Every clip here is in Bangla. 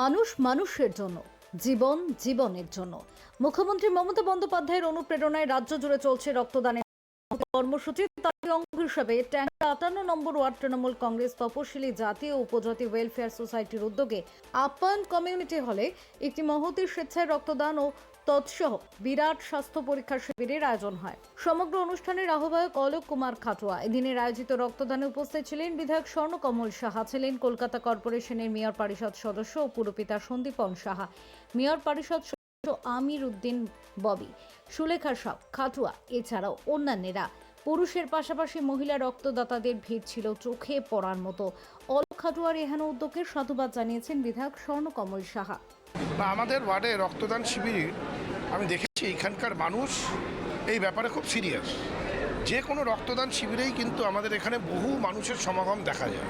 মানুষ মানুষের জন্য জীবন জীবনের জন্য। মুখ্যমন্ত্রী মমতা বন্দ্যোপাধ্যায়ের অনুপ্রেরণায় রাজ্য জুড়ে চলছে রক্তদানের কর্মসূচি তার অঙ্গ হিসাবে ট্যাঙ্কা আটান্ন নম্বর ওয়ার্ড তৃণমূল কংগ্রেস তপশিলি জাতি ও উপজাতি ওয়েলফেয়ার সোসাইটির উদ্যোগে আপ্যায়ন কমিউনিটি হলে একটি মহতি স্বেচ্ছায় রক্তদান ও তৎসহ বিরাট স্বাস্থ্য পরীক্ষা শিবিরের আয়োজন হয়। সমগ্র অনুষ্ঠানের আহ্বায়ক অলোক কুমার খাটোয়া এদিনের আয়োজিত রক্তদানে উপস্থিত ছিলেন বিধায়ক স্বর্ণকমল সাহা, ছিলেন কলকাতা কর্পোরেশনের মেয়র পরিষদ সদস্য ও পুরপিতা সন্দীপন সাহা। মেয়র পরিষদ আমির উদ্দিন, ববি সুলেখা সাহ খাটুয়া, এছাড়াও অন্যান্যরা। পুরুষের পাশাপাশি মহিলা রক্তদাতাদের ভিড় ছিল চোখে পড়ার মতো। অলোক খাটুয়ার এহেন উদ্যোগের সাধুবাদ জানিয়েছেন বিধায়ক স্বর্ণকমল সাহা। আমাদের ওয়ার্ডে রক্তদান শিবির, আমি দেখেছি এখানকার মানুষ এই ব্যাপারে খুব সিরিয়াস। যে কোনো রক্তদান শিবিরেই কিন্তু আমাদের এখানে বহু মানুষের সমাগম দেখা যায়।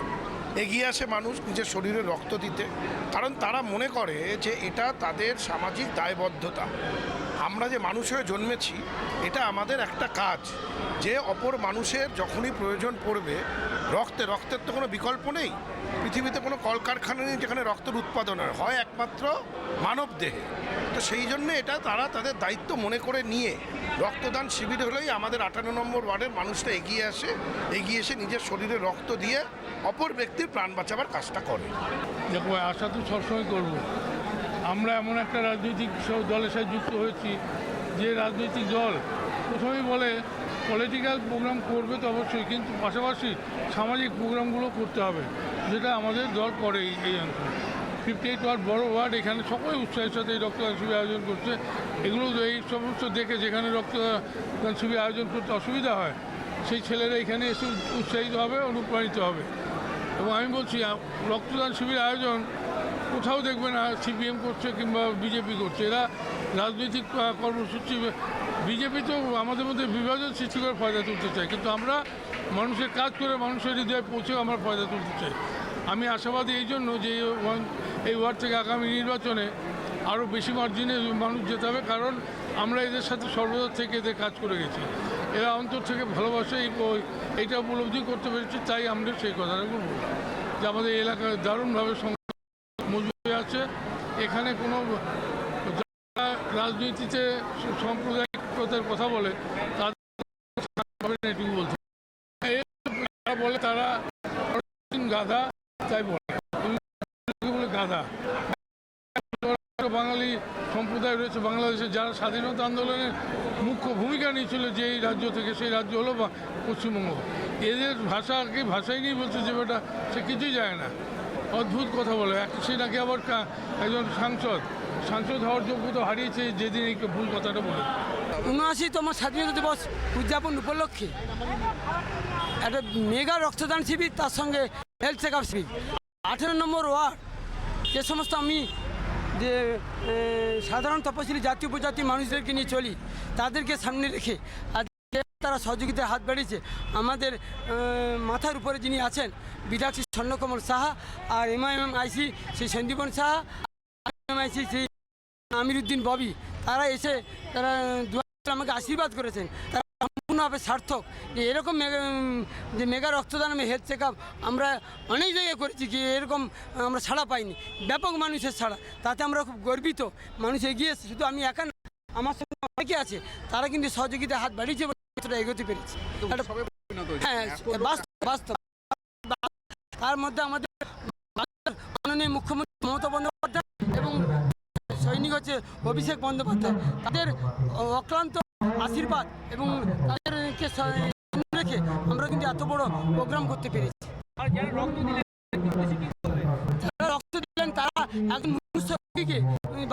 এগিয়ে আসে মানুষ নিজের শরীরে রক্ত দিতে। কারণ তারা মনে করে যে এটা তাদের সামাজিক দায়বদ্ধতা। আমরা যে মানুষ হয়ে জন্মেছি, এটা আমাদের একটা কাজ। যে অপর মানুষের যখনই প্রয়োজন পড়বে, রক্তে, রক্তের তো কোনো বিকল্প নেই। পৃথিবীতে কোনো কলকারখানা নেই যেখানে রক্তের উৎপাদন হয় একমাত্র মানব দেহে। তো সেই জন্য এটা তারা তাদের দায়িত্ব মনে করে নিয়ে রক্তদান শিবির হলেই আমাদের আটান্ন নম্বর ওয়ার্ডের মানুষটা এগিয়ে আসে, এগিয়ে এসে নিজের শরীরে রক্ত দিয়ে অপর ব্যক্তির প্রাণ বাঁচাবার কাজটা করে। দেখো, আশা তো সবসময় করব। আমরা এমন একটা রাজনৈতিক দলের সাথে যুক্ত হয়েছি, যে রাজনৈতিক দল প্রথমেই বলে পলিটিক্যাল প্রোগ্রাম করবে তো অবশ্যই, কিন্তু পাশাপাশি সামাজিক প্রোগ্রামগুলো করতে হবে, যেটা আমাদের দল করে এই অঞ্চলে। ফিফটি এইট ওয়ার্ড বড় ওয়ার্ড, এখানে সকলে উৎসাহের সাথে এই রক্তদান শিবির আয়োজন করছে। এগুলো এই সমস্ত দেখে যেখানে রক্তদান শিবির আয়োজন করতে অসুবিধা হয়, সেই ছেলেরা এখানে এসে উৎসাহিত হবে, অনুপ্রাণিত হবে। এবং আমি বলছি রক্তদান শিবির আয়োজন কোথাও দেখবে না, সিপিএম করছে কিংবা বিজেপি করছে। এরা রাজনৈতিক কর্মসূচি, বিজেপি তো আমাদের মধ্যে বিভাজন সৃষ্টি করে ফয়দা তুলতে চায়। কিন্তু আমরা মানুষের কাজ করে মানুষের হৃদয়ে পৌঁছে আমরা ফয়দা তুলতে চাই। আমি আশাবাদী এই জন্য যে এই ওয়ার্ড থেকে আগামী নির্বাচনে আরও বেশি মার্জিনে মানুষ যেতে হবে, কারণ আমরা এদের সাথে সর্বদা থেকে এদের কাজ করে গেছি। এরা অন্তর থেকে ভালোবাসে এইটা উপলব্ধি করতে পেরেছি, তাই আমরা সেই কথাটা বলব। যে আমাদের এলাকায় দারুণভাবে আছে। এখানে কোনো যারা রাজনীতিতে সাম্প্রদায়িকতার কথা বলে, তাদের এই যারা বলে তারা গাধা, তাই বলে। গাধা? বাঙালি সম্প্রদায় রয়েছে বাংলাদেশে, যারা স্বাধীনতা আন্দোলনের মুখ্য ভূমিকা নিয়েছিল যে এই রাজ্য থেকে, সেই রাজ্য হলো পশ্চিমবঙ্গ। এদের ভাষাকে ভাষাই নিয়ে বলছে যে বেটা, সে কিছুই যায় না। অদ্ভুত কথা বলে। সে নাকি আবার একজন সাংসদ। সাংসদ হওয়ার যোগ্যতা হারিয়েছে যেদিন এই ভুল কথাটা বলে। উনআশিতম স্বাধীনতা দিবস উদযাপন উপলক্ষে একটা মেগা রক্তদান শিবির, তার সঙ্গে হেলথ চেক আপ শিবির। আঠেরো নম্বর ওয়ার্ড, যে সমস্ত আমি যে সাধারণ তপশিলি, জাতি, উপজাতি মানুষদেরকে নিয়ে চলি, তাদেরকে সামনে রেখে তারা সহযোগিতার হাত বাড়িয়েছে। আমাদের মাথার উপরে যিনি আছেন, বিধায়ক শ্রী স্বর্ণকমল সাহা আর MIM IC Shri Sandipan Saha MIC Shri Amiruddin Bobby, তারা এসে, তারা আমাকে আশীর্বাদ করেছেন। তারা সম্পূর্ণভাবে সার্থক। যে এরকম যে মেগা রক্তদান হেলথ চেক আমরা অনেক জায়গায় করেছি কি এরকম আমরা ছাড়া পাইনি। ব্যাপক মানুষের ছাড়া। তাতে আমরা খুব গর্বিত। মানুষ এগিয়ে শুধু আমি একা আমার সঙ্গে অনেকে আছে। তারা কিন্তু সহযোগিতা হাত বাড়িয়েছে এগোতে পেরেছি। হ্যাঁ বাস্তব তার মধ্যে আমাদের মাননীয় মুখ্যমন্ত্রী মমতা বন্দ্যোপাধ্যায় এবং সৈনিক হচ্ছে অভিষেক বন্দ্যোপাধ্যায়। তাদের অক্লান্ত আশীর্বাদ এবং তাদেরকে রেখে আমরা কিন্তু এত বড় প্রোগ্রাম করতে পেরেছি। যারা রক্ত দিলেন তারা একজন মুসলিমকে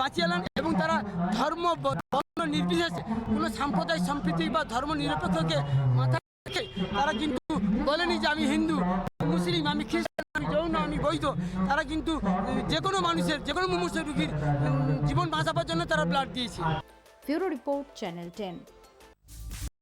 বাঁচিয়ে এলেন এবং তারা ধর্ম বর্ণ নির্বিশেষে কোনো সাম্প্রদায়িক সম্প্রীতি বা ধর্ম নিরপেক্ষকে মাথায় রেখে তারা কিন্তু বলেনি যে আমি হিন্দু মুসলিম আমি খ্রিস্টান আমি যৌন আমি বৈধ। তারা কিন্তু যে কোনো মানুষের যে কোনো মুমূর্ষ রুগীর জীবন বাঁচাবার জন্য তারা ব্লাড দিয়েছে। Bureau report channel ten.